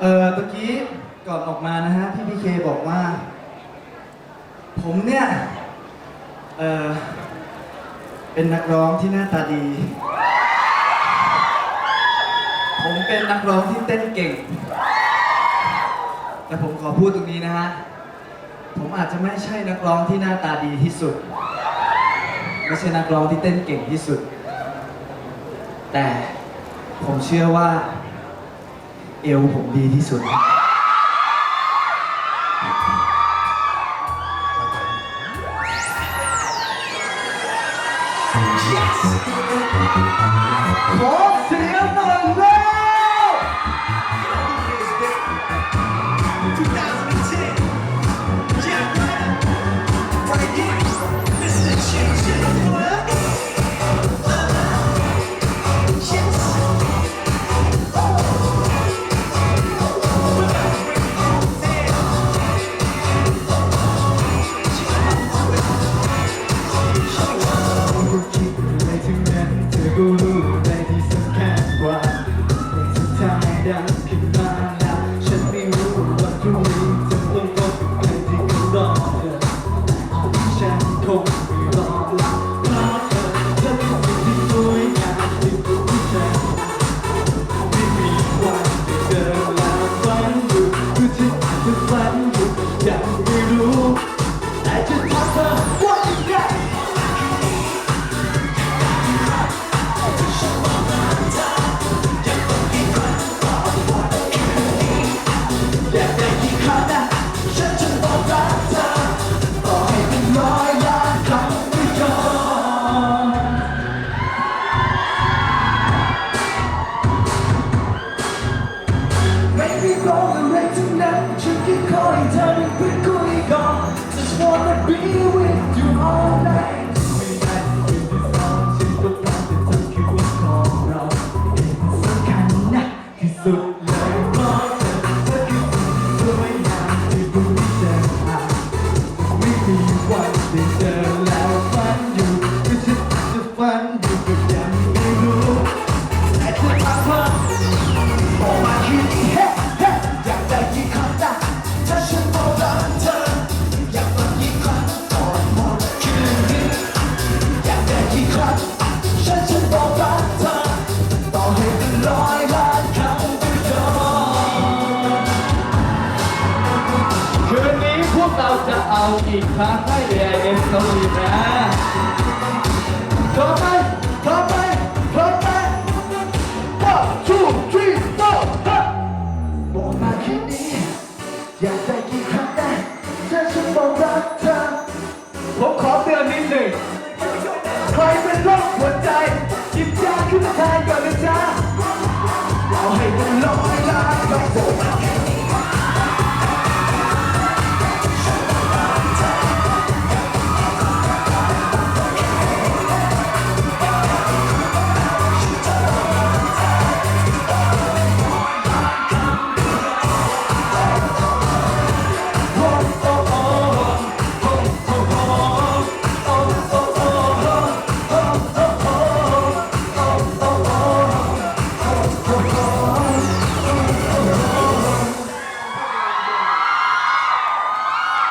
เออเมื่อกี้ก่อนออกมานะฮะพี่พีเคบอกว่า ผมเนี่ยเออเป็นนักร้องที่หน้าตาดี ผมเป็นนักร้องที่เต้นเก่ง แต่ผมขอพูดตรงนี้นะฮะ ผมอาจจะไม่ใช่นักร้องที่หน้าตาดีที่สุด ไม่ใช่นักร้องที่เต้นเก่งที่สุด แต่ผมเชื่อว่า เอวผมดีที่สุดขอเสียงหน่อยเร็ว ไม่มีร้องอะไรทั้งนั้นฉันแค่ขอให้เธอได้พูดคุยก่อน Just wanna be with you all night ไม่ อาอีกครั้งให้ AIS เกาหลีนะพร้อมไหมพร้อมไหมพร้อมไหม One two three four บอกมาคืนนี้ อยากได้กี่ครั้งนะถ้าฉันบอกรักเธอผมขอเตือนนิดหนึ่ง ใครเป็นโรคหัวใจหยิบยาขึ้นมาแทนก่อนนะจ๊ะเราให้เป็นร้อยล้านครั้งโสด